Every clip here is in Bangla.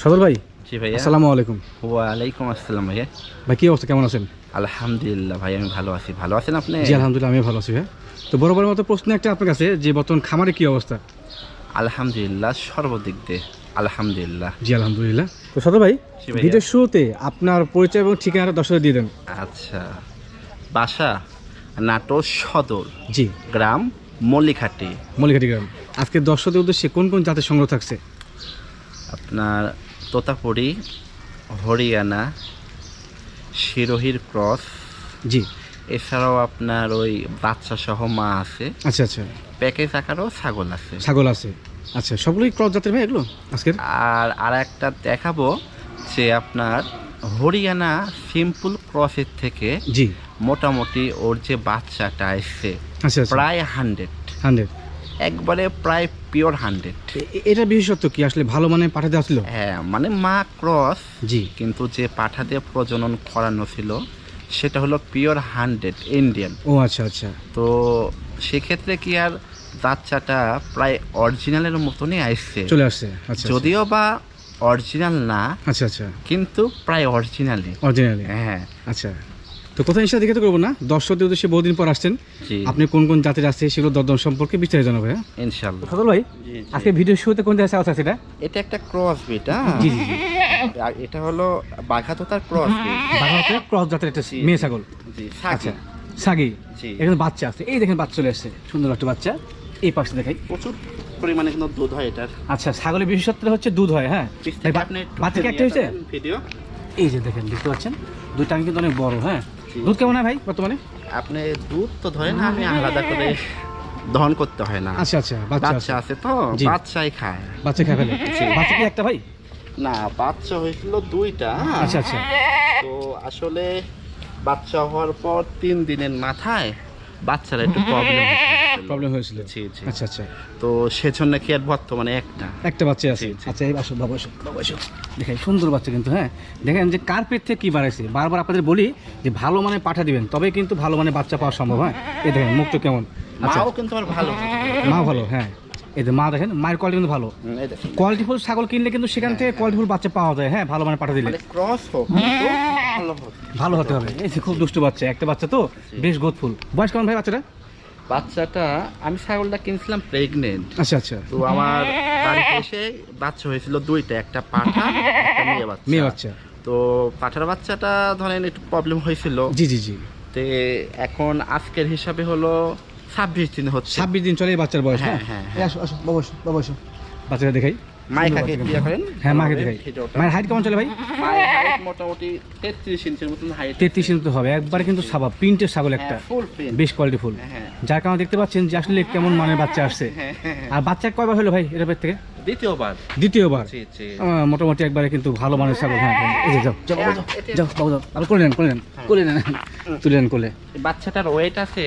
সদর ভাই জি ভাইয়া। আসসালামু আলাইকুম। ওয়ালাইকুম আসসালাম ভাইয়া। ভাই কি অবস্থা? কেমন আছেন? আলহামদুলিল্লাহ ভাই আমি ভালো আছি। ভালো আছেন আপনি? জি আলহামদুলিল্লাহ আমি ভালো আছি ভাই তো বরাবরের মতো প্রশ্ন একটা আপনার কাছে যে বর্তমান খামারে কি অবস্থা? আলহামদুলিল্লাহ সর্বদিক দিয়ে। আলহামদুলিল্লাহ। জি আলহামদুলিল্লাহ। তো সদর ভাই ভিডিওর শুরুতে আপনার পরিচয় এবং ঠিকানাটা দর্শক দিয়ে দেন। আচ্ছা। বাসা নাটোর সদর। জি। গ্রাম মল্লিখাটি মল্লিকাটি গ্রাম। আজকে দর্শকদের উদ্দেশ্যে কোন কোন জাতের সংগ্রহ থাকছে? আপনার তোতাপুরি হরিয়ানা শিরোহির ক্রস জি। এছাড়াও আপনার ওই বাচ্চা সহ মা আছে। আচ্ছা আচ্ছা। প্যাকেজ আকারও ছাগল আছে। ছাগল আছে। আচ্ছা সবগুলোই ক্রস জাতের ভাই এগুলো আজকের? আর আর একটা দেখাবো যে আপনার হরিয়ানা সিম্পল ক্রসের থেকে জি। মোটামুটি ওর যে বাচ্চাটা এসছে আচ্ছা আচ্ছা। প্রায় হান্ড্রেড। হান্ড্রেড। একবারে প্রায় পিওর হান্ড্রেড। এটা বিশেষত্ব কি? আসলে ভালো মানে পাঠাতে আসছিল হ্যাঁ মানে মা ক্রস জি। কিন্তু যে পাঠা দিয়ে প্রজনন করানো ছিল সেটা হলো পিওর হান্ড্রেড ইন্ডিয়ান। ও আচ্ছা আচ্ছা। তো সেক্ষেত্রে কি আর বাচ্চাটা প্রায় অরিজিনালের মতনই আসছে? চলে আসছে আচ্ছা যদিও বা অরিজিনাল না আচ্ছা আচ্ছা। কিন্তু প্রায় অরিজিনালি অরিজিনালি হ্যাঁ। আচ্ছা। তো কোথায় ইনশা দেখে তো করব না। দর্শকদের উদ্দেশ্যে বহুদিন পর আসছেন। আপনি কোন কোন জাতের আছে সেগুলো দরদম সম্পর্কে বিস্তারিত জানাব হ্যাঁ? ইনশাল্লাহ ফজল ভাই আজকে ভিডিও শুরুতে কোন জায়গায় আছে এটা? এটা একটা ক্রস বিট হ্যাঁ? জি জি আর এটা হলো বাঘা তো তার ক্রস বিট বাংলাতে ক্রস জাতের একটা মেয়ে ছাগল। জি আচ্ছা সাগি। জি। এখানে বাচ্চা আছে। এই দেখেন বাচ্চা চলে আসছে। সুন্দর একটা বাচ্চা। এই পাশে দেখাই। প্রচুর পরিমাণে কিন্তু দুধ হয় এটার। আচ্ছা ছাগলের বিশেষত্ব হচ্ছে দুধ হয় হ্যাঁ? বাচ্চা কি একটা হয়েছে? ভিডিও। এই যে দেখেন দেখতে পাচ্ছেন? দুধটা কিন্তু অনেক বড় হ্যাঁ। দুধ কেমন হয় ভাই বর্তমানে? আপনি দুধ তো ধরেন আমি আলাদা করে দহন করতে হয় না। আচ্ছা আচ্ছা বাচ্চা আছে। তো। বাচ্চাই খায়। বাচ্চা খায় ফেলে বাচ্চা কি একটা ভাই? না বাচ্চা হয়েছিল দুইটা। আচ্ছা আচ্ছা। তো আসলে বাচ্চা হওয়ার পর তিন দিনের মাথায় বাচ্চারা একটু প্রবলেম প্রবলেম হয়েছিল। জি জি। আচ্ছা আচ্ছা। তো সেজন্য কি আর বর্তমানে একটা? একটা বাচ্চা আছে। আচ্ছা এই আসো বাবা আসো দেখেন সুন্দর বাচ্চা কিন্তু হ্যাঁ? দেখেন যে কার পেট থেকে কি বাড়াইছে বারবার আপনাদের বলি যে ভালো মানে পাঠা দিবেন তবে কিন্তু ভালো মানে বাচ্চা পাওয়া সম্ভব হ্যাঁ? এই দেখেন মুখটা কেমন? আচ্ছা। মাও কিন্তু আমার ভালো। মা ভালো হ্যাঁ। এই যে মা দেখেন মায়ের কোয়ালিটি কিন্তু ভালো। দেখেন। কোয়ালিটিফুল ছাগল কিনলে কিন্তু সেখান থেকে কোয়ালিটিফুল বাচ্চা পাওয়া যায় হ্যাঁ? ভালো মানে পাঠা দিলে। মানে ক্রস হোক ভালো ভালো হতে হবে। এই যে খুব দুষ্টু বাচ্চা একটা বাচ্চা তো বেশ গোদফুল বয়স কেমন ভাই বাচ্চাটা বাচ্চাটা আমি ছাগলটা কিনছিলাম প্রেগনেন্ট আচ্ছা আচ্ছা। তো আমার বাড়িতে এসে বাচ্চা হয়েছিল দুইটা একটা পাঠা একটা মেয়ে বাচ্চা। মেয়ে বাচ্চা। তো পাঠার বাচ্চাটা ধরেন একটু প্রবলেম হয়েছিল। জি জি জি। তে এখন আজকের হিসাবে হলো ছাব্বিশ দিন হচ্ছে। ছাব্বিশ দিন চলে বাচ্চার বয়স হ্যাঁ হ্যাঁ, হ্যাঁ, বাবা বাবা বাচ্চাটা দেখাই। মায়ের কাকে বাচ্চা করেন। হ্যাঁ মাকে দেখাই ভিডিওটা। মায়ের হাইট কেমন চলে ভাই? মায়ের height মোটামুটি তেত্রিশ ইঞ্চির মতন হাইট তেত্রিশ ইঞ্চি হবে। একবারে কিন্তু সাবা প্রিন্টের ছাগল একটা। ফুল প্রিন্ট বেশ কোয়ালিটি ফুল হ্যাঁ যার কারণে দেখতে পাচ্ছেন যে আসলে কেমন মানের বাচ্চা আসছে। হ্যাঁ, হ্যাঁ, হ্যাঁ। আর বাচ্চা কয়বার হলো ভাই এর থেকে? দ্বিতীয়বার। দ্বিতীয়বার? মোটামুটি একবারে কিন্তু ভালো মানের ছাগল হ্যাঁ হ্যাঁ। এই যাও যাও যাও যাও যাও। আর করে নেন করে নেন করে নেন তুলে নেন কোলে। বাচ্চাটার ওয়েট আছে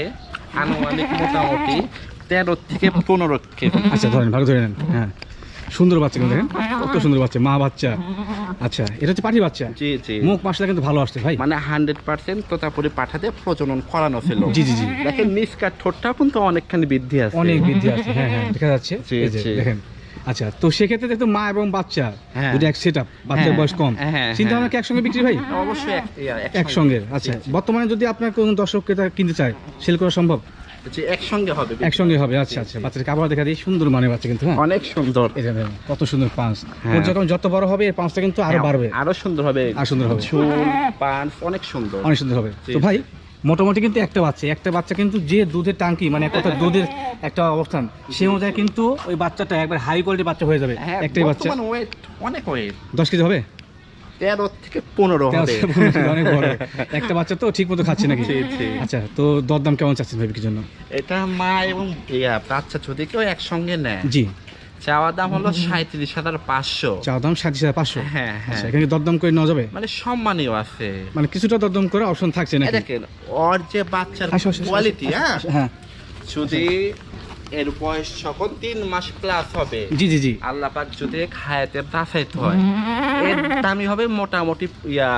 আনুমানিক মোটামুটি তেরো থেকে পনেরো আচ্ছা ধরেন ভালো ধরে নেন হ্যাঁ। সুন্দর বাচ্চা কিন্তু দেখেন কত সুন্দর বাচ্চা মা বাচ্চা। আচ্ছা এটা হচ্ছে পাঠি বাচ্চা? জি জি। মুখ মাসটা কিন্তু ভালো আসছে ভাই। মানে হান্ড্রেড পার্সেন্ট তোতাপুরি পাঠাতে প্রজনন করানো ছিল। জি জি জি। দেখেন নিষ্কার ঠোঁটটা কিন্তু অনেকখানি বৃদ্ধি আছে। অনেক বৃদ্ধি আছে হ্যাঁ হ্যাঁ দেখা যাচ্ছে। জি, জি। দেখেন। আচ্ছা তো সেক্ষেত্রে দেখতো মা এবং বাচ্চা হ্যাঁ। যদি এক সেট আপ বাচ্চার হ্যাঁ, বয়স কম। হ্যাঁ, চিন্তা ভাবনা হ্যাঁ। কি একসঙ্গে বিক্রি ভাই অবশ্যই এক- ইয়া, একসঙ্গে। আচ্ছা। বর্তমানে যদি আপনার কোনো দর্শক ক্রেতা কিনতে চায় সেল করা সম্ভব? জি একসঙ্গে হবে একসঙ্গে হবে আচ্ছা আচ্ছা। বাচ্চাটাকে আবার দেখা দিই। সুন্দর মানে বাচ্চা কিন্তু হ্যাঁ? অনেক সুন্দর। কত সুন্দর পাঁচ। হ্যাঁ। যখন যত বড় হবে এর পাঁচটা কিন্তু আরও বাড়বে। আরও সুন্দর হবে। আর সুন্দর হবে। অনেক সুন্দর। অনেক সুন্দর হবে। তো ভাই মোটামুটি কিন্তু একটা বাচ্চা। একটা বাচ্চা কিন্তু যে দুধের টাঙ্কি মানে একটা দুধের একটা অবস্থান সেই অনুযায়ী কিন্তু ওই বাচ্চাটা একবার হাই কোয়ালিটির বাচ্চা হয়ে যাবে। হ্যাঁ একটাই বাচ্চা। অনেক ওয়েট দশ কেজি হবে? তেরো থেকে পনেরো হবে। অনেক বড়। একটা বাচ্চা তো ঠিক মতো খাচ্ছে নাকি। আচ্ছা তো দরদাম কেমন চাচ্ছেন ভাই জন্য? এটা মা এবং ইয়া বাচ্চা যদি কেউ একসঙ্গে নেয় জি। চাওয়া দাম হলো সাঁত্রিশ হাজার পাঁচশো। দাম সাঁত্রিশ হাজার পাঁচশো? হ্যাঁ হ্যাঁ। আচ্ছা এখানে দরদাম করে নেওয়া যাবে? মানে সম্মানীয় আছে। মানে কিছুটা দরদাম করে অপশন থাকছে দেখেন ওর যে বাচ্চার কোয়ালিটি হ্যাঁ? হ্যাঁ। যদি এর বয়স যখন তিন মাস প্লাস হবে জি জি জি। আল্লাহ পাক যদি খায়াতে বাঁচাইতে হয় এর দামি হবে মোটামুটি ইয়া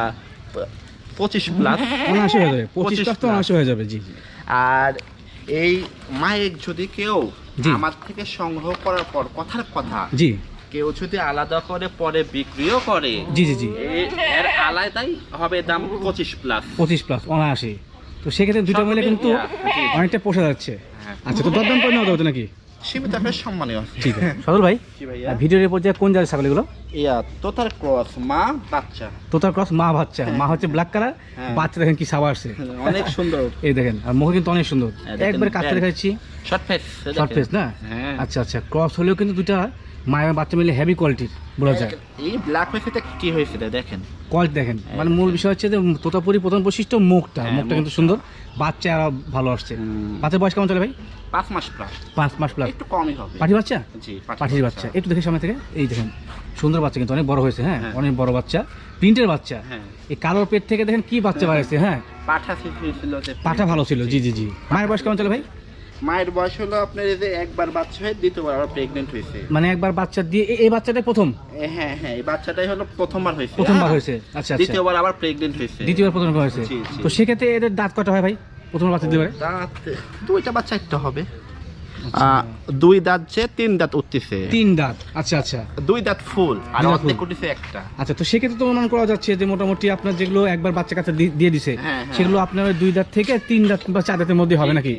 পঁচিশ প্লাস অনাশি হয়ে যাবে পঁচিশ প্লাস তো অনাশি হয়ে যাবে জি জি। আর এই মায়ের যদি কেউ। আমার থেকে সংগ্রহ করার পর কথার কথা জি। কেউ যদি আলাদা করে পরে বিক্রিও করে জি জি জি। এর আলাদাই হবে দাম পঁচিশ প্লাস পঁচিশ প্লাস অনায়াসি তো সেক্ষেত্রে দুইটা মিলে কিন্তু অনেকটা পোষা যাচ্ছে। হ্যাঁ। আচ্ছা তো দরদাম করে নেওয়া নাকি? সীমিত আপনার ঠিক আছে। সদর ভাই আর ভিডিওর পর্যায়ে কোন জাতের ছাগলগুলো ইয়া তোতার ক্রস মা বাচ্চা। তোতার ক্রস মা বাচ্চা। মা হচ্ছে ব্ল্যাক কালার হ্যাঁ। বাচ্চা দেখেন কি সাবা আসছে অনেক সুন্দর। এই দেখেন আর মুখে কিন্তু অনেক সুন্দর। হ্যাঁ, একবার কাছে দেখাচ্ছি শর্ট ফেস শর্ট ফেস না? হ্যাঁ। আচ্ছা আচ্ছা ক্রস হলেও কিন্তু দুটা মায়ের বাচ্চা মিলে হেভি কোয়ালিটির বলা যায়। এই ব্ল্যাক হয়েছে কি হয়েছে দেখেন। কোয়ালিটি দেখেন। মানে মূল বিষয় হচ্ছে যে তোতাপুরি প্রধান বৈশিষ্ট্য মুখটা। হ্যাঁ, মুখটা কিন্তু সুন্দর। বাচ্চা আরও ভালো আসছে। বাচ্চার বয়স কেমন চলে ভাই? পাঁচ মাস প্লাস পাঁচ মাস প্লাস একটু কমই হবে। পাঠি বাচ্চা? জি পাঠির বাচ্চা। একটু দেখে সামনে থেকে। এই দেখেন সুন্দর বাচ্চা কিন্তু অনেক বড় হয়েছে হ্যাঁ? হ্যাঁ। অনেক বড় বাচ্চা। প্রিন্টের বাচ্চা। হ্যাঁ। এই কালোর পেট থেকে দেখেন কি বাচ্চা বাড়াইছে হ্যাঁ? পাঠা ছিল পাঠা ভালো ছিল। জি জি জি। মায়ের বয়স কেমন চলে ভাই? মায়ের বয়স হলো আপনার এই যে একবার বাচ্চা হয়ে দ্বিতীয়বার আবার প্রেগনেন্ট হয়েছে। মানে একবার বাচ্চা দিয়ে এই বাচ্চাটাই প্রথম? হ্যাঁ হ্যাঁ এই বাচ্চাটাই হলো প্রথমবার হয়েছে। প্রথমবার হ্যাঁ। হয়েছে। আচ্ছা আচ্ছা। দ্বিতীয়বার আবার প্রেগনেন্ট হয়েছে। দ্বিতীয়বার প্রথমবার হয়েছে। তো সেক্ষেত্রে এদের দাঁত কটা হয় ভাই? প্রথম বাচ্চা দিতে পারে? দাঁত দুইটা বাচ্চা একটা হবে। দুই দাঁত যে তিন দাঁত উঠতেছে তিন দাঁত আচ্ছা আচ্ছা দুই দাঁত ফুল আর অর্ধেক। উঠেছে একটা আচ্ছা তো সেক্ষেত্রে তো অনুমান করা যাচ্ছে যে মোটামুটি আপনার যেগুলো একবার বাচ্চা কাছে দি- দিয়ে দিছে হ্যাঁ, হ্যাঁ। সেগুলো আপনার দুই দাঁত থেকে তিন দাঁত বা চার দাঁতের মধ্যে হবে নাকি।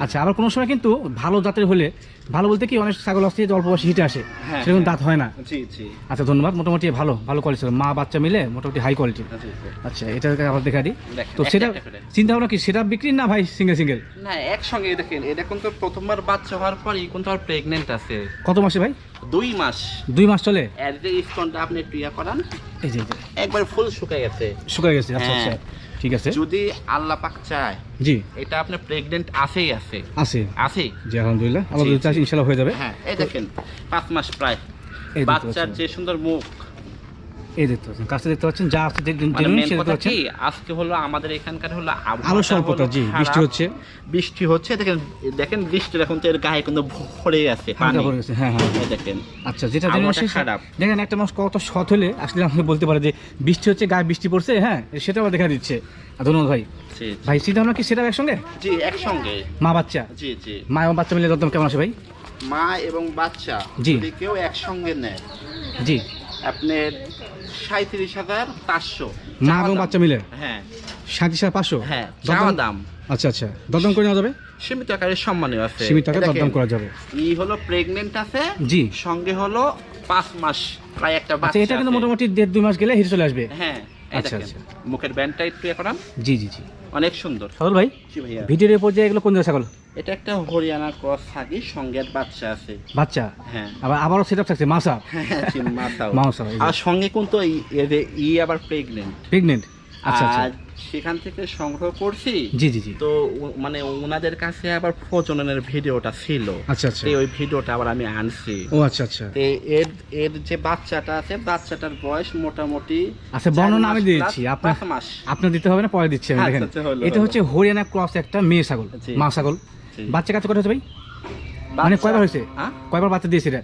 আচ্ছা আবার কোনো সময় কিন্তু ভালো দাঁতের হলে ভালো বলতে কি অনেক ছাগল আসছে যে অল্প বয়সে হিটে আসে হ্যাঁ, সেরকম হ্যাঁ। দাঁত হয় না। জি জি। আচ্ছা ধন্যবাদ মোটামুটি ভালো ভালো কোয়ালিটি মা বাচ্চা মিলে মোটামুটি হাই কোয়ালিটি। আচ্ছা এটা আবার দেখা দিই। তো সেটা চিন্তা ভাবনা কি সেটা বিক্রি না ভাই সিঙ্গেল সিঙ্গেল না একসঙ্গে দেখেন এটা কিন্তু প্রথমবার বাচ্চা হওয়ার পরই কিন্তু আর প্রেগনেন্ট আছে। কত মাসে ভাই? দুই মাস। দুই মাস চলে? এর যে স্টোনটা আপনি একটু ইয়া করান। এই যে একবার ফুল শুকায় গেছে। শুকিয়ে গেছে আচ্ছা হ্যাঁ। আচ্ছা ঠিক আছে? যদি আল্লাহ পাক চায় জি। এটা আপনার প্রেগন্যান্ট আছেই আছে। আছে। আছে? জি আলহামদুলিল্লাহ। যদি চায় ইনশাল্লাহ হয়ে যাবে। হ্যাঁ এই দেখেন পাঁচ মাস প্রায়। বাচ্চার যে সুন্দর মুখ এই দেখতে পাচ্ছেন কাছে দেখতে পাচ্ছেন যা আছে যে- মানে সেটা আজকে হলো আমাদের এখানকার হলো আলো স্বল্পতা জি বৃষ্টি হচ্ছে। বৃষ্টি হচ্ছে দেখেন দেখেন বৃষ্টির এখন তো এর গায়ে কিন্তু ভরে আছে পানি। পড়ে গেছে হ্যাঁ হ্যাঁ। দেখেন আচ্ছা যেটা আবহাওয়াটা খারাপ। দেখেন একটা মানুষ কত সৎ হলে আসলে আমাকে বলতে পারে যে বৃষ্টি হচ্ছে গায়ে বৃষ্টি পড়ছে হ্যাঁ সেটা আবার দেখা দিচ্ছে। ধন্যবাদ ভাই। ভাই চিন্তা ভাবনা কি সেটা একসঙ্গে? জি একসঙ্গে। মা বাচ্চা? জি জি। মা এবং বাচ্চা মিলে দরদাম কেমন আছে ভাই? মা এবং বাচ্চা জি। কেউ একসঙ্গে নেয় জি। আপনার সাঁত্রিশ হাজার পাঁচশো। মা এবং বাচ্চা মিলে? হ্যাঁ। সাঁত্রিশ হাজার পাঁচশো? হ্যাঁ চাওয়া দাম। আচ্ছা আচ্ছা। দরদাম করে নেওয়া যাবে? সীমিত আকারে সম্মানীয় আছে। সীমিত আকারে দরদাম করা যাবে। ই হলো প্রেগনেন্ট আছে জি। সঙ্গে হলো পাঁচ মাস প্রায় একটা আচ্ছা বাচ্চা এটা কিন্তু মোটামুটি দেড় দুই মাস গেলে হিট চলে আসবে। হ্যাঁ আচ্ছা, আচ্ছা। মুখের ব্যান্ডটা একটু এখন জি জি জি। অনেক সুন্দর। সদল ভাই? জি ভাইয়া। ভিডিওর উপর যে এগুলো কোন জায়গা ছাগল? এটা একটা হরিয়ানা ক্রস থাকি সঙ্গে বাচ্চা আছে। বাচ্চা? হ্যাঁ। আবার আবারও সেট থাকছে মাসা। হ্যাঁ, মাসা আর সঙ্গে কোন এই- এ- এ- ই আবার প্রেগনেন্ট প্রেগনেন্ট আচ্ছা আচ্ছা। সেখান থেকে সংগ্রহ করছি। জি জি জি। তো মানে ওনাদের কাছে আবার প্রজননের ভিডিওটা ছিল। আচ্ছা আচ্ছা। ওই ভিডিওটা আবার আমি আনছি। ও আচ্ছা আচ্ছা। তো এর এর যে বাচ্চাটা আছে বাচ্চাটার বয়স মোটামুটি আচ্ছা বর্ণনা আমি দিয়েছি আপনার মাস। আপনার দিতে হবে না পরে দিচ্ছি আমি আচ্ছা, দেখেন। আচ্ছা, এটা হচ্ছে হরিয়ানা ক্রস একটা মেয়ে ছাগল মা ছাগল। বাচ্চা কাছে কটা হচ্ছে ভাই? মানে কয়বার হয়েছে? হ্যাঁ? কয়বার বাচ্চা দিয়েছে এটা?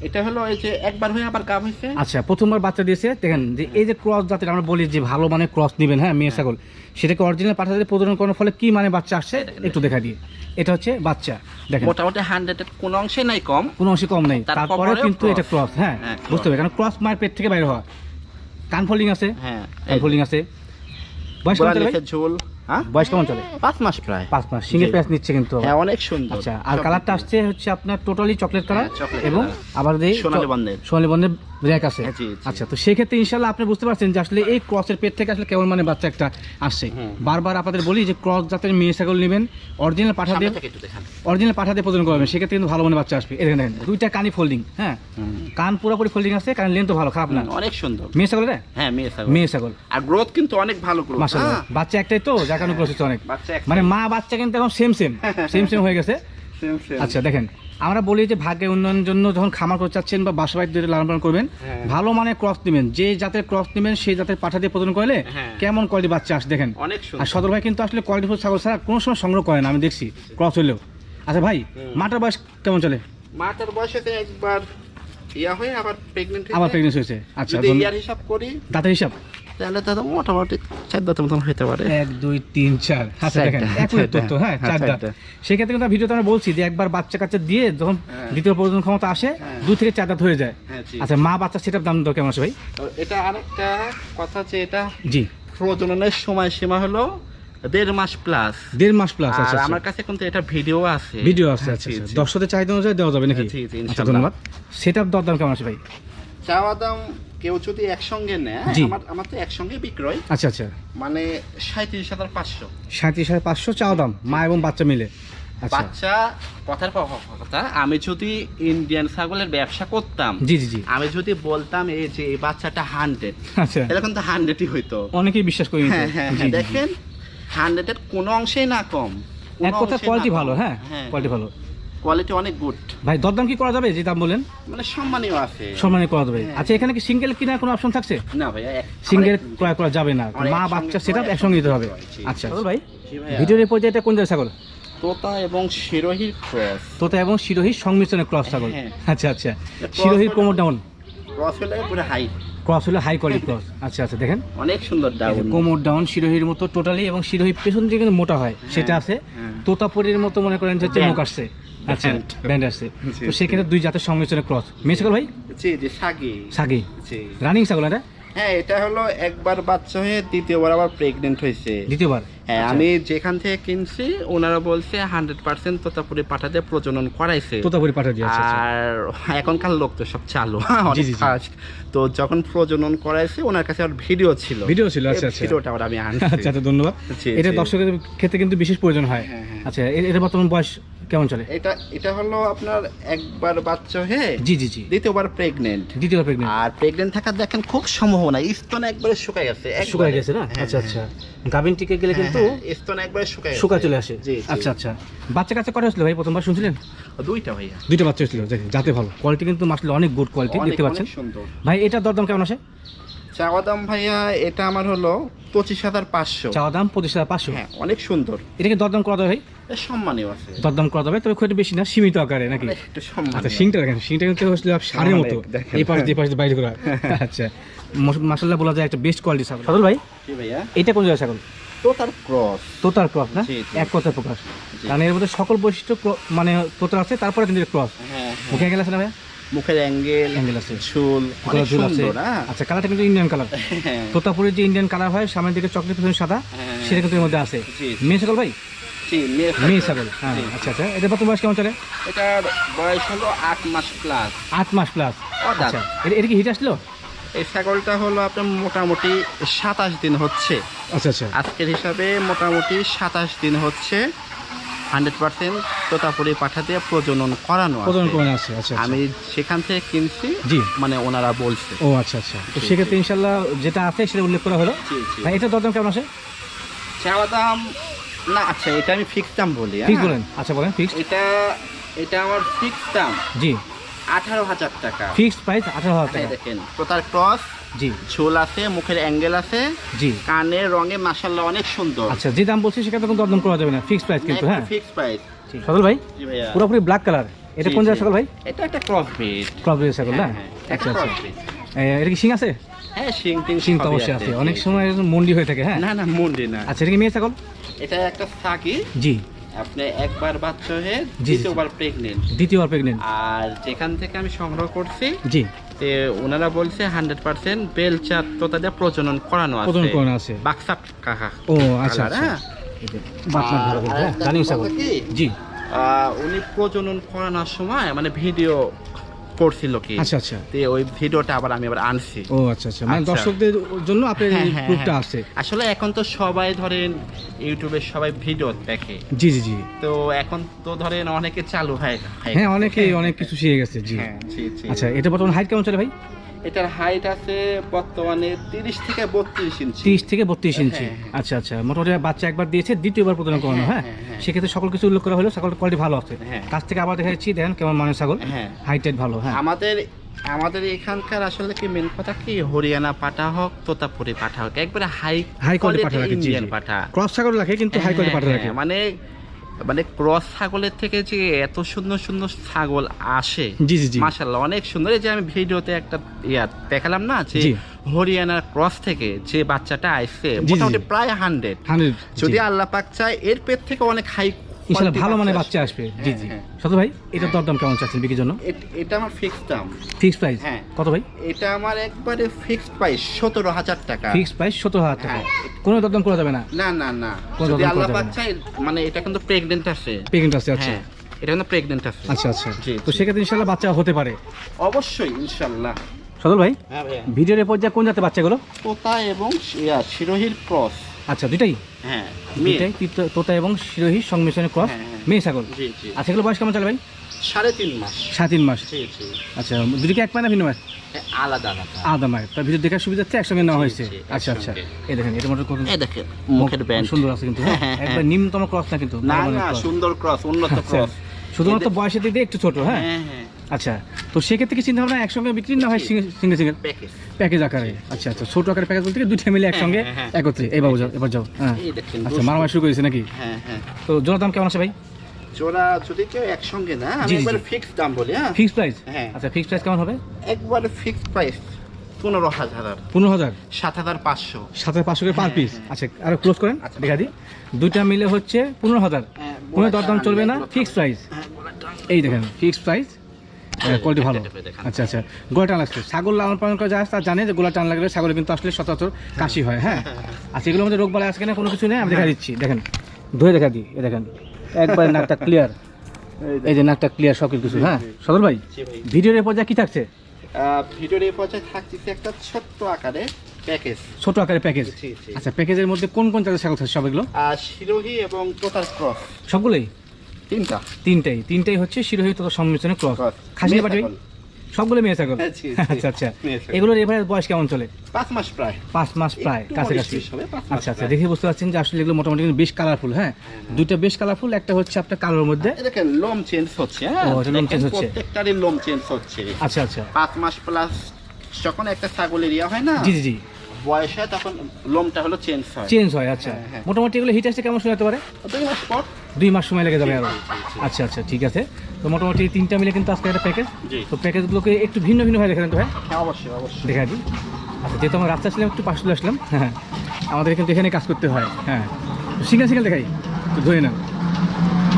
এটা হলো এই যে একবার হয়ে আবার গাব হয়েছে আচ্ছা প্রথমবার বাচ্চা দিয়েছে দেখেন যে এই যে ক্রস জাতের আমরা বলি যে ভালো মানে ক্রস নেবেন হ্যাঁ মেয়ে ছাগল সেটাকে অরিজিনাল পাঠাতে প্রজনন করার ফলে কি মানে বাচ্চা আসছে একটু দেখা দিয়ে এটা হচ্ছে বাচ্চা দেখেন। মোটামুটি হান্ড্রেডের কোন অংশে নাই কম। কোনো অংশে কম নেই তার তারপরে কিন্তু এটা ক্রস হ্যাঁ হ্যাঁ, বুঝতে হবে কারণ ক্রস মায়ের পেট থেকে বাইরে হওয়া। কান ফোল্ডিং আছে হ্যাঁ কান ফোল্ডিং আছে। বয়স ঝোল। হ্যাঁ? বয়স কেমন চলে? পাঁচ মাস প্রায়। পাঁচ মাস। সিঙ্গেল। নিচ্ছে কিন্তু হ্যাঁ অনেক সুন্দর। আচ্ছা আর কালারটা আসছে হচ্ছে আপনার টোটালি চকলেট কালার হ্যাঁ, এবং। আবার সোনালী বন্ধের সোনালী বর্ণের হ্যাঁ। আচ্ছা তো সেই ক্ষেত্রে ইনশাল্লাহ আপনি বুঝতে পারছেন যে আসলে এই ক্রসের পেট থেকে আসলে কেমন মানে বাচ্চা একটা আসছে। বারবার আপনাদের বলি যে ক্রস জাতের মেয়ে ছাগল নেবেন অরিজিনাল পাঠা দিয়ে অরিজিনাল পাঠা দিয়ে প্রদান করবেন সেক্ষেত্রে কিন্তু ভালো মানে বাচ্চা আসবে। দেখেন দেখেন, দুইটা কানই ফোল্ডিং হ্যাঁ? কান পুরোপুরি ফোল্ডিং আছে কারণ লেন তো ভালো খারাপ না। অনেক সুন্দর। মেয়ে ছাগল হ্যাঁ মেয়ে ছাগল। মেয়ে ছাগল। আর গ্রোথ কিন্তু অনেক ভালো গ্রোথ মাসাল্লাহ বাচ্চা একটাই তো যার কারণে গ্রোথ হচ্ছে অনেক। মানে মা বাচ্চা কিন্তু এখন সেম সেম সেম সেম হয়ে গেছে। আচ্ছা দেখেন আমরা বলি যে ভাগ্যের উন্নয়নের জন্য যখন খামার করতে চাচ্ছেন বা বাসা বাড়িতে লালন পালন করবেন হ্যাঁ। ভালো মানে ক্রস নেবেন যে জাতের ক্রস নেবেন সেই জাতের পাঠা দিয়ে প্রদান করলে হ্যাঁ। কেমন কোয়ালিটি বাচ্চা আসে দেখেন। আর সদর ভাই কিন্তু আসলে কোয়ালিটি ফুল ছাগল ছাড়া কোনো সময় সংগ্রহ করে না আমি দেখছি ক্রস হলেও আচ্ছা ভাই মাটার বয়স কেমন চলে? মাটার বয়সে একবার ইয়া হয়ে আবার প্রেগনেন্ট আবার প্রেগনেন্সি হয়েছে। আচ্ছা করি দাঁতের হিসাব? তাহলে তো মোটামুটি চার দাঁতের মতন হতে পারে। এক দুই তিন চার। আচ্ছা দেখেন হ্যাঁ হ্যাঁ, চার দাঁত। সেক্ষেত্রে কিন্তু ভিডিওতে আমরা বলছি যে একবার বাচ্চা কাচ্চা দিয়ে যখন হ্যাঁ। দ্বিতীয় প্রজনন ক্ষমতা আসে হ্যাঁ। দুই থেকে চার দাঁত হয়ে যায়। আচ্ছা মা বাচ্চা সেটার দাম দর কেমন আছে ভাই? এটা আরেকটা কথা যে এটা জি। প্রজননের সময় সীমা হলো দেড় মাস প্লাস দেড় মাস প্লাস আর আচ্ছা। আমার কাছে কিন্তু এটা ভিডিও আছে। ভিডিও আছে আচ্ছা আচ্ছা। দর্শকদের চাহিদা অনুযায়ী দেওয়া যাবে নাকি? আচ্ছা ধন্যবাদ। সেটার দর দাম কেমন আছে ভাই? চাওয়া দাম কেউ যদি একসঙ্গে নেয় আমার আমার তো একসঙ্গে বিক্রয়। আচ্ছা আচ্ছা। মানে সাঁত্রিশ হাজার পাঁচশো। সাঁত্রিশ হাজার পাঁচশো চাওয়া দাম মা এবং বাচ্চা মিলে। আচ্ছা। বাচ্চা কথার কথা আমি যদি ইন্ডিয়ান ছাগলের ব্যবসা করতাম জি জি জি। আমি যদি বলতাম এই যে এই বাচ্চাটা হান্ড্রেড আচ্ছা। তাহলে কিন্তু হান্ড্রেডই হইতো। অনেকেই বিশ্বাস করি হ্যাঁ হ্যাঁ হ্যাঁ দেখেন হান্ড্রেডের কোনো অংশেই না কম। এক কথা কোয়ালিটি ভালো হ্যাঁ? কোয়ালিটি ভালো। কোয়ালিটি অনেক গুড ভাই দরদাম কি করা যাবে যে দাম বলেন? মানে সম্মানীয় আছে। সম্মানে করা যাবে। হ্যাঁ। আচ্ছা এখানে কি সিঙ্গেল কিনার কোনো অপশন থাকছে? না এক- সিঙ্গেল ক্রয় করা যাবে না। মা বাচ্চা সেটা একসঙ্গে নিতে হবে। আচ্ছা। ভাই। ভিডিওর এই পর্যায়ে এটা কোন জায়গায় ছাগল? তোতা এবং শিরোহির ক্রস। তোতা এবং শিরোহির সংমিশ্রণে ক্রস ছাগল। হ্যাঁ। আচ্ছা আচ্ছা। শিরোহির কোমর ডাউন ক্রস হলে পুরো হাই ক্রস হলো হাই কোয়ালিটি ক্রস। আচ্ছা আচ্ছা দেখেন। অনেক সুন্দর ডাউন কোমর ডাউন শিরোহির মতো টোটালি এবং শিরোহির পেছন দিকে কিন্তু মোটা হয়। সেটা আছে। হ্যাঁ। তোতাপুরির মতো মনে করেন যে Band. মুখ আসছে। আচ্ছা ব্যান্ড আসছে তো সেক্ষেত্রে দুই জাতের সংমিশ্রণে ক্রস। মেয়ে ছাগল ভাই? জি জি সাগি। সাগি। জি। রানিং ছাগল এটা? হ্যাঁ এটা হলো একবার বাচ্চা হয়ে দ্বিতীয়বার আবার প্রেগনেন্ট হয়েছে। দ্বিতীয়বার? হ্যাঁ আচ্ছা। আমি যেখান থেকে কিনছি ওনারা বলছে হান্ড্রেড পার্সেন্ট তোতাপুরি পাঠাতে প্রজনন করাইছে। তোতাপুরি পাঠা দিয়ে আচ্ছা আচ্ছা। আর এখনকার লোক তো সব চালু। ফাস্ট তো যখন প্রজনন করাইছে ওনার কাছে আর ভিডিও ছিল। ভিডিও ছিল, আচ্ছা, আচ্ছা। ভিডিওটা আবার আমি আনছি। আচ্ছা আচ্ছা ধন্যবাদ এটা দর্শকের ক্ষেত্রে কিন্তু বিশেষ প্রয়োজন হয়। হ্যাঁ, হ্যাঁ। আচ্ছা এটা বর্তমান বয়স কেমন চলে? এটা এটা হলো আপনার একবার বাচ্চা হয়ে জি জি জি। দ্বিতীয়বার প্রেগনেন্ট দ্বিতীয় প্রেগনেন্ট আর প্রেগনেন্ট থাকার দেখেন খুব সম্ভাবনা স্তন একবারে শুকাই গেছে শুকায় গেছে না? হ্যাঁ, আচ্ছা হ্যাঁ। আচ্ছা গাভিন টিকে গেলে কিন্তু হ্যাঁ, স্তন একবারে শুকায়। শুকা চলে আসে। আচ্ছা আচ্ছা। বাচ্চা কাচ্চা কটা হয়েছিল ভাই প্রথমবার শুনছিলেন? দুইটা ভাইয়া। দুইটা বাচ্চা হয়েছিল যাতে ভালো। কোয়ালিটি কিন্তু মাসলে অনেক গুড কোয়ালিটি দেখতে পাচ্ছেন? ভাই এটার দরদাম কেমন আছে চাওয়া দাম ভাইয়া এটা আমার হলো পঁচিশ হাজার পাঁচশো। চাওয়া দাম পঁচিশ হাজার পাঁচশো? হ্যাঁ অনেক সুন্দর। এটা কি দরদাম করা যাবে ভাই? সম্মানীয় আছে। দরদাম করা যাবে তবে খুব বেশি না সীমিত আকারে নাকি? আচ্ছা শিংটা দেখেন শিংটা কিন্তু হচ্ছে সারের মতো। এই পাশ দিয়ে পাশ দিয়ে বাইরে করা। আচ্ছা মাসাল্লাহ বলা যায় একটা বেস্ট কোয়ালিটি ছাগল। ভাই এটা কোন ছাগল? তোতার ক্রস। তোতার ক্রস না। এক প্রকাশ। কারণ এর মধ্যে সকল বৈশিষ্ট্য মানে তোতার আছে তারপরে কিন্তু ক্রস। হ্যাঁ মুখে গেলে আছে না ভাইয়া? মুখের অ্যাঙ্গেল অ্যাঙ্গেল আছে। চুল অনেক ঝুল আছে? সুন্দর হ্যাঁ। আচ্ছা কালারটা কিন্তু ইন্ডিয়ান কালার তোতাপুরের যে ইন্ডিয়ান কালার হয় সামনের দিকে চকলেট পেছনে সাদা হ্যাঁ। সেটা কিন্তু এর মধ্যে আছে। মেয়ে ছাগল ভাই? মেয়ে ছাগল। হ্যাঁ। আচ্ছা আচ্ছা এটা বর্তমান বয়স কেমন চলে? এটার বয়স হলো আট মাস প্লাস আট মাস প্লাস আচ্ছা এটা- এটা কি হিট আসলো? এই ছাগলটা হলো আপনার মোটামুটি সাতাশ দিন হচ্ছে। আচ্ছা আচ্ছা। আজকের হিসাবে মোটামুটি সাতাশ দিন হচ্ছে। হান্ড্রেড পার্সেন্ট তোতাপুরি তারপরে পাঠাতে প্রজনন করানো আছে। প্রজন আছে আচ্ছা আচ্ছা। আমি সেখান থেকে কিনছি জি। মানে ওনারা বলছে ও আচ্ছা আচ্ছা তো সেক্ষেত্রে ইনশাল্লাহ যেটা আছে সেটা উল্লেখ করা হলো। ভাই এটা দরদাম কেমন আছে চাওয়া দাম না আচ্ছা এটা আমি ফিক্স দাম বলি ফিক্স হ্যাঁ? বলেন আচ্ছা বলেন ফিক্স এটা এটা আমার ফিক্স দাম জি আঠারো হাজার টাকা। ফিক্সড প্রাইস আঠারো হাজার টাকা। দেখেন ক্রস জি। ঝোল আছে মুখের অ্যাঙ্গেল আছে জি। কানের রঙে মাসাল্লাহ অনেক সুন্দর। আচ্ছা যে দাম বলছি সেখানে কোনো দরদাম করা যাবে না। ফিক্সড প্রাইস কিন্তু হ্যাঁ? প্রাইস। সদল ভাই পুরোপুরি ব্ল্যাক কালার এটা কোন জি। জায়গা সকল ভাই? এটা একটা ক্রস ব্রিড না? হ্যাঁ, আচ্ছা আচ্ছা। এটা কি সিং আছে? হ্যাঁ শিং টিং সিং তো অবশ্যই আছে। অনেক সময় মন্ডি হয়ে থাকে হ্যাঁ? না না মুন্ডি না। আচ্ছা এটা কি মেয়ে এটা একটা সাকি জি। আপনি একবার বাচ্চা হয়ে। দ্বিতীয়বার প্রেগনেন্ট দ্বিতীয়বার প্রেগনেন্ট আর যেখান থেকে আমি সংগ্রহ করছি জি তে ওনারা বলছে হান্ড্রেড পার্সেন্ট বেলচার তো তাদের প্রজনন করানো আছে প্রজনন করানো আছে। বাক্সা কাকা ও আচ্ছা আচ্ছা হ্যাঁ? ভালো হ্যাঁ? জি উনি প্রজনন করানোর সময় মানে ভিডিও করছিল কি? আচ্ছা আচ্ছা। তে ওই ভিডিওটা আবার আমি আবার আনছি। ও আচ্ছা আচ্ছা। মানে আচ্ছা। দর্শকদের জন্য আপনার হ্যাঁ, এই গ্রুপটা হ্যাঁ। আছে। আসলে এখন তো সবাই ধরেন ইউটিউবে সবাই ভিডিও দেখে। জি জি জি। তো এখন তো ধরেন অনেকে চালু হয় হ্যাঁ অনেকেই অনেক কিছু শিখে গেছে হ্যাঁ জি আচ্ছা এটা বর্তমানে হাইট কেমন চলে ভাই? এটার হাইট আছে বর্তমানে তিরিশ থেকে বত্রিশ ইঞ্চি তিরিশ থেকে বত্রিশ ইঞ্চি হ্যাঁ, হ্যাঁ। আচ্ছা আচ্ছা। মোটামুটি বাচ্চা একবার দিয়েছে দ্বিতীয়বার প্রদান করানো হ্যাঁ, হ্যাঁ। সেক্ষেত্রে সকল কিছু উল্লেখ করা হলো ছাগলের কোয়ালিটি ভালো আছে। কাছ থেকে আবার দেখা যাচ্ছি দেখেন কেমন মানে ছাগল। হাইট ভালো হ্যাঁ। আমাদের আমাদের এখানকার আসলে কি মেন কথা কি? হরিয়ানা পাঠা হোক তোতাপুরি পাঠা হোক একবারে হাই হাই কোয়ালিটি পাঠা ইন্ডিয়ান পাঠা। ক্রস ছাগল রাখে কিন্তু হাই কোয়ালিটি পাঠা রাখে। মানে মানে ক্রস ছাগলের থেকে যে এত সুন্দর সুন্দর ছাগল আসে জি জি জি। মাশাল্লাহ অনেক সুন্দর। এই যে আমি ভিডিওতে একটা ইয়া দেখালাম না যে হরিয়ানার ক্রস থেকে যে বাচ্চাটা আসছে মোটামুটি প্রায় হান্ড্রেড। হান্ড্রেড যদি আল্লাহ পাক চায় এর পেট থেকে অনেক হাই ইনশাল্লাহ ভালো মানে বাচ্চা আসবে। জি হ্যাঁ, জি হ্যাঁ। শত ভাই এটার দরদাম কেমন চাচ্ছেন বিক্রির জন্য? এটা আমার ফিক্সড দাম। ফিক্সড প্রাইস হ্যাঁ। কত ভাই? এটা আমার একবারে ফিক্সড প্রাইস সতেরো হাজার টাকা। ফিক্সড প্রাইস সতেরো হাজার টাকা। হ্যাঁ। কোনো দরদাম করা যাবে না? না না না। যদি আল্লাহ যাবে মানে এটা কিন্তু প্রেগনেন্ট আছে পেগেন্ট আছে আচ্ছা। হ্যাঁ এটা কিন্তু প্রেগনেন্ট আছে আচ্ছা আচ্ছা। জি, তো সেক্ষেত্রে ইনশাল্লাহ বাচ্চা হতে পারে। অবশ্যই ইনশাল্লাহ। সদল ভাই হ্যাঁ ভিডিওর এরপর যা কোন জাতের বাচ্চাগুলো? তোতা এবং শিরোহির ক্রস। আচ্ছা দুইটাই? হ্যাঁ তোতা এবং শিরোহী সংমিশ্রণের ক্রস হ্যাঁ, হ্যাঁ। মেয়ে ছাগল। জি জি। আচ্ছা এগুলো বয়স কেমন চলে ভাই? সাড়ে তিন মাস। তিন আচ্ছা দুটি কি এক পায় না ভিন্ন মাস আলাদা আলাদা। আলাদা মায়ের তার ভিতর দেখার সুবিধার্থে একসঙ্গে নেওয়া জি, হয়েছে? আচ্ছা আচ্ছা। এই দেখেন এটা মোটর কত এই দেখেন মুখের ব্যান্ড। সুন্দর আছে কিন্তু একবার নিম্নতম ক্রস না কিন্তু না সুন্দর ক্রস উন্নত আচ্ছা, ক্রস। শুধুমাত্র বয়সের দিক দিয়ে একটু ছোট হ্যাঁ। আচ্ছা তো সেক্ষেত্রে কি চিন্তা ভাবনা একসঙ্গে বিক্রি না হয়। সিঙ্গেল সিঙ্গেল প্যাকেজ আকারে। আচ্ছা আচ্ছা ছোট আকারের প্যাকেজ বলতে কি দুইটা মিলে একসঙ্গে হ্যাঁ, হ্যাঁ। একত্রে? এবার যাও এবার যাও। হ্যাঁ। আচ্ছা মারামারি শুরু করেছে নাকি? হ্যাঁ হ্যাঁ। তো জোড়া দাম কেমন আছে ভাই? জোড়া যদি কেউ একসঙ্গে না আমি জি, জি, একবারে ফিক্সড দাম বলি হ্যাঁ? ফিক্স প্রাইস হ্যাঁ। আচ্ছা ফিক্স প্রাইস কেমন হবে? একবারে ফিক্সড প্রাইস পনেরো হাজার পনেরো হাজার? সাত হাজার পাঁচশো। সাত হাজার পাঁচশো পার পিস। আচ্ছা আরও ক্লোজ করেন আচ্ছা। দেখা দিই। দুইটা মিলে হচ্ছে পনেরো হাজার। কোনো দরদাম চলবে না ফিক্সড প্রাইস এই দেখেন ফিক্সড প্রাইস কোয়ালিটি ভালো। আচ্ছা আচ্ছা। গোলা টান লাগছে ছাগল লালন পালন করা যায় তার জানে যে গোলা টান লাগলে ছাগলে কিন্তু আসলে সচরাচর কাশি হয় হ্যাঁ। আচ্ছা এগুলোর মধ্যে রোগ বালাই আছে কিনা কোনো কিছু নেই? আমি দেখা দিচ্ছি দেখেন। ধরে দেখা দিই দেখেন। একবার নাকটা ক্লিয়ার এই যে নাকটা ক্লিয়ার সব কিছু হ্যাঁ। সদল ভাই ভিডিওর এরপর যা কি থাকছে? ভিডিওর এই পর্যায়ে থাকতেছে একটা ছোট্ট আকারে প্যাকেজ ছোট আকারের প্যাকেজ। আচ্ছা প্যাকেজের মধ্যে কোন কোন জাতের ছাগল থাকছে সব এগুলো? আর শিরোহী এবং তোতার ক্রস। সবগুলোই? তিনটা? তিনটাই তিনটাই হচ্ছে শিরোহী তথা সংমিশ্রণের ক্রস। খাসি পাটি সবগুলো মেয়ে ছাগল? হ্যাঁ। আচ্ছা আচ্ছা। এগুলোর এভারেজ বয়স কেমন চলে? পাঁচ মাস প্রায়। পাঁচ মাস প্রায় কাছাকাছি। আচ্ছা আচ্ছা। দেখে বুঝতে পারছেন যে আসলে এগুলো মোটামুটি বেশ কালারফুল হ্যাঁ? দুইটা বেশ কালারফুল একটা হচ্ছে আপনার কালোর মধ্যে। দেখেন লোম চেঞ্জ হচ্ছে হ্যাঁ? লোম দেখেন, হচ্ছে। প্রত্যেকটারই লোম চেঞ্জ হচ্ছে। আচ্ছা আচ্ছা। পাঁচ মাস প্লাস যখন একটা ছাগলের ইয়া হয় না? জি জি। বয়স হয় তখন লোমটা হলো চেঞ্জ হয়। চেঞ্জ হয় আচ্ছা। হ্যাঁ, হ্যাঁ। মোটামুটি এগুলো হিট আসতে কেমন সময় হতে পারে? দুই মাস পর। দুই মাস সময় লেগে যাবে আরও। আচ্ছা আচ্ছা ঠিক আছে। তো মোটামুটি তিনটা মিলে কিন্তু আজকে একটা প্যাকেজ তো প্যাকেজগুলোকে একটু ভিন্ন ভিন্ন হয়ে দেখেন তো ভাই হ্যাঁ অবশ্যই অবশ্যই। দেখা দিই। আচ্ছা যেহেতু আমরা রাস্তা ছিলাম একটু পাশ চলে আসলাম। হ্যাঁ আমাদের কিন্তু এখানে কাজ করতে হয়। হ্যাঁ। সিঙ্গেল সিঙ্গেল দেখাই। ধরে নেন।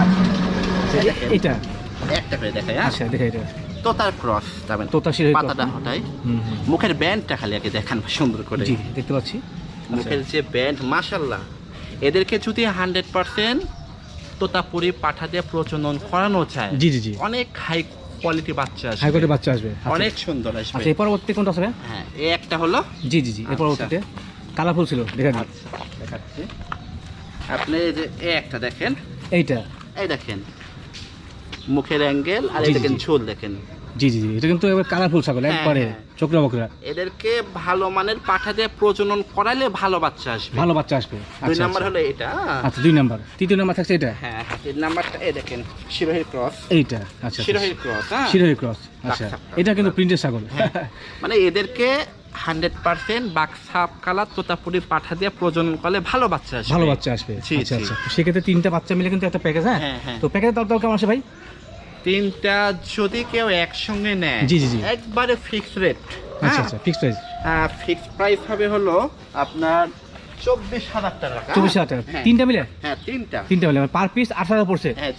আচ্ছা, একটা করে দেখাই হ্যাঁ। আচ্ছা দেখা এটা। তোতার ক্রস যাবেন তোতা cross, পাতাটা হটাই। মুখের ব্যান্ডটা খালি আগে দেখান সুন্দর করে। জি দেখতে পাচ্ছি। মুখের যে ব্যান্ড মাশাল্লাহ এদেরকে যদি হান্ড্রেড পার্সেন্ট তোতাপুরি পাঠা দিয়ে প্রচলন করানো চায় জি জি জি। অনেক হাই কোয়ালিটি বাচ্চা আসবে। হাইকোর্টে বাচ্চা আসবে আচ্ছা। অনেক সুন্দর আসবে। আচ্ছা এই পরবর্তী কোনটা আসবে? হ্যাঁ এই একটা হলো। জি জি জি এর আচ্ছা। পরবর্তীতে কালারফুল ছিল দেখা দিই আচ্ছা দেখাচ্ছি। আপনি এই যে এই একটা দেখেন। এইটা। এই দেখেন। মুখের অ্যাঙ্গেল আর এই দেখেন। ঝোল দেখেন। জি জি জি। এটা কিন্তু এবার কালারফুল ছাগল হ্যাঁ, একবারে হ্যাঁ। চোখরা বকরা এদেরকে ভালো মানের পাঠা দিয়ে প্রজনন করালে ভালো বাচ্চা আসবে। ভালো বাচ্চা আসবে। দুই আচ্ছা নাম্বার আচ্ছা। হলো এটা। আচ্ছা দুই নাম্বার। তৃতীয় নাম্বার থাকছে এটা? হ্যাঁ হ্যাঁ তিন নাম্বারটা এই দেখেন শিরোহির ক্রস। এইটা আচ্ছা শিরোহির ক্রস হ্যাঁ। ক্রস আচ্ছা। এটা কিন্তু প্রিন্টের ছাগল। মানে এদেরকে হান্ড্রেড পার্সেন্ট বাক্সাপ কালার তোতাপুরি পাঠা দিয়ে প্রজনন করলে ভালো বাচ্চা আসবে। ভালো বাচ্চা আসবে। আচ্ছা আচ্ছা। সেক্ষেত্রে তিনটা বাচ্চা মিলে কিন্তু একটা প্যাকেজ হ্যাঁ। তো প্যাকেজের দাম দাম কেমন আসে ভাই? তিনটা যদি কেউ একসঙ্গে নেয় জি, জি, জি। একবারে ফিক্স রেট আচ্ছা আচ্ছা ফিক্স প্রাইস ফিক্স প্রাইস হবে হলো আপনার চব্বিশ হাজার টাকা। চব্বিশ হাজার টাকা। হ্যাঁ। তিনটা মিলে? হ্যাঁ তিনটা। তিনটা মিলে পার পিস আট হাজার পড়ছে। হ্যাঁ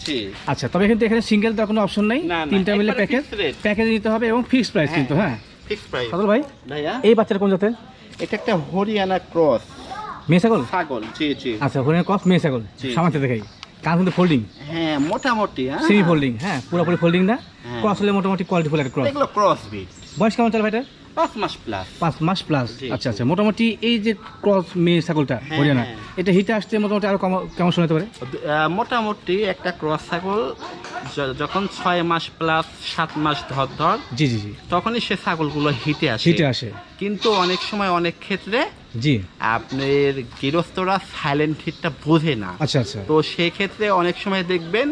আচ্ছা তবে কিন্তু এখানে সিঙ্গেল কোনো অপশন নেই। তিনটা মিলে প্যাকেজ প্যাকেজ নিতে হবে এবং ফিক্স প্রাইস কিন্তু হ্যাঁ। ফিক্স প্রাইস ভাই এই বাচ্চাটা কোন জাতের? এটা একটা হরিয়ানা ক্রস। মেয়ে ছাগল? ছাগল জি জি। আচ্ছা হরিয়ানা কফ মেয়ে ছাগল। সামাতে দেখাই। কান কিন্তু ফোল্ডিং হ্যাঁ মোটামুটি হ্যাঁ। সেমি ফোল্ডিং হ্যাঁ পুরোপুরি ফোল্ডিং না। হ্যাঁ। ক্রস হলে মোটামুটি কোয়ালিটি ফুল একটা ক্রস এগুলো ক্রস বিট বয়স কেমন চলে ভাইটা পাঁচ মাস প্লাস পাঁচ মাস প্লাস আচ্ছা আচ্ছা। মোটামুটি এই যে ক্রস মেয়ে ছাগলটা হ্যাঁ, হরিয়ানা হ্যাঁ। এটা হিটে আসতে মোটামুটি আরও কম- কেমন হতে পারে? মোটামুটি একটা ক্রস ছাগল যখন ছয় মাস প্লাস সাত মাস ধর ধর জি জি জি। তখনই সে ছাগলগুলো হিটে আসে। হিটে আসে। কিন্তু অনেক সময় অনেক ক্ষেত্রে জি। আপনার গৃহস্থরা সাইলেন্ট হিটটা বোঝে না। আচ্ছা আচ্ছা। তো সেক্ষেত্রে অনেক সময় দেখবেন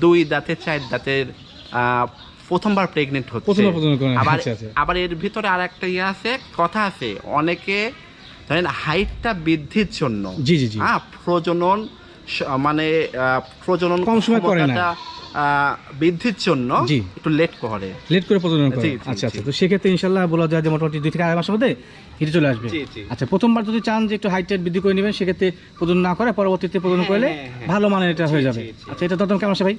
দুই দাঁতে চার দাঁতের প্রথমবার প্রেগনেন্ট হচ্ছে আবার আচ্ছা, আচ্ছা। আবার এর ভিতরে আর একটা ইয়ে আছে কথা আছে অনেকে ধরেন হাইটটা বৃদ্ধির জন্য জি, জি। হ্যাঁ প্রজনন মানে প্রজনন কম সময় করে না। বৃদ্ধির জন্য। একটু লেট করে লেট করে প্রজনন করে আচ্ছা আচ্ছা তো সেক্ষেত্রে ইনশাল্লাহ বলা যায় যে মোটামুটি দুই থেকে আড়াই মাসের মধ্যে হিটে চলে আসবে জি, জি। আচ্ছা প্রথমবার যদি চান যে একটু হাইট বৃদ্ধি করে নেবেন সেক্ষেত্রে প্রজনন না করে পরবর্তীতে প্রজনন হ্যাঁ, করলে হ্যাঁ, হ্যাঁ। ভালো মানের এটা হয়ে যাবে। আচ্ছা এটা দাম কেমন আছে ভাই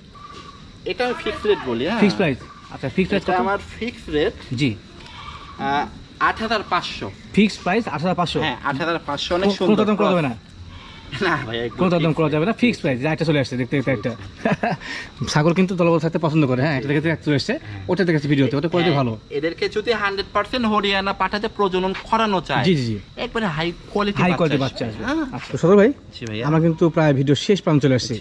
এটা ফিক্সড রেট বলি হ্যাঁ ফিক্স প্রাইস আচ্ছা ফিক্সড রেট আমার ফিক্সড রেট জি। আট হাজার পাঁচশো। ফিক্সড প্রাইস আট হাজার পাঁচশো? হ্যাঁ আট হাজার পাঁচশো অনেক সুন্দর না? কোনো করা যাবে না ফিক্স প্রাইস একটা চলে আসছে দেখতে দেখতে একটা। ছাগল কিন্তু দলবল থাকতে পছন্দ করে হ্যাঁ একটা দেখতে একটা চলে আসছে ওটা দেখেছি ভিডিওতে ওটা কোয়ালিটি ভালো। হ্যাঁ, এদেরকে যদি হান্ড্রেড পার্সেন্ট হরিয়ানা পাঠাতে প্রজনন করানো চায় জি জি একবারে হাই কোয়ালিটি হাই কোয়ালিটি বাচ্চা আসবে। হ্যাঁ। আচ্ছা সদর ভাই আমরা কিন্তু প্রায় ভিডিও শেষ প্রান্ত চলে আসছি।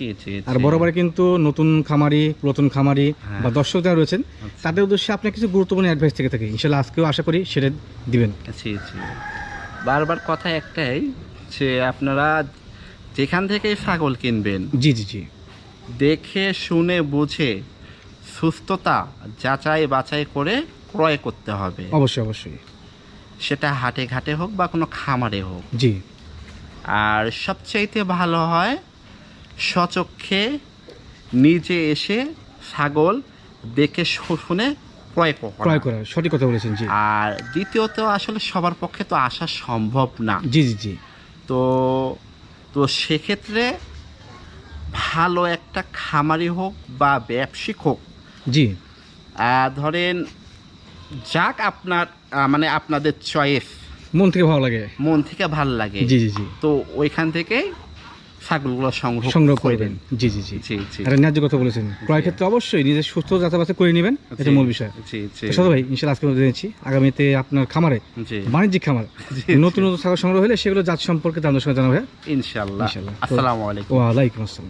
আর। বরাবর কিন্তু নতুন খামারি পুরাতন খামারি হ্যাঁ। বা দর্শক যারা রয়েছেন তাদের উদ্দেশ্যে আপনার কিছু গুরুত্বপূর্ণ অ্যাডভাইস থেকে থাকে। ইনশাল্লাহ আজকেও আশা করি সেটা দিবেন। জি জি। বারবার কথা একটাই যে আপনারা যেখান থেকে ছাগল কিনবেন। জি জি জি। দেখে শুনে বুঝে সুস্থতা যাচাই বাছাই করে ক্রয় করতে হবে। অবশ্যই অবশ্যই। সেটা হাটে ঘাটে হোক বা কোনো খামারে হোক। জি। আর সবচাইতে ভালো হয় সচক্ষে নিজে এসে ছাগল দেখে শুনে ক্রয় করা। ক্রয় করা সঠিক কথা বলেছেন জি। আর দ্বিতীয়ত আসলে সবার পক্ষে তো আসা সম্ভব না। জি জি জি। তো তো সেক্ষেত্রে ভালো একটা খামারি হোক বা ব্যবসায়িক হোক জি। ধরেন যাক আপনার মানে আপনাদের চয়েস মন থেকে ভালো লাগে। মন থেকে ভালো লাগে। জি জি জি। তো ওইখান থেকে ছাগলগুলো সংগ্রহ সংগ্রহ করবেন। জি জি জি। জি জি। এটা ন্যায্য কথা বলেছেন। ক্রয় ক্ষেত্রে অবশ্যই নিজের সুস্থ করে নেবেন। এটা মূল বিষয়। জি জি। তো ভাই ইনশাল্লাহ আজকে জেনেছি। আগামীতে আপনার খামারে বাণিজ্যিক খামার নতুন নতুন ছাগল সংগ্রহ হলে সেগুলো জাত সম্পর্কে সঙ্গে জানাবে ইনশাল্লাহ ইনশাল্লাহ। আসসালামু আলাইকুম। ওয়ালাইকুম আসসালাম।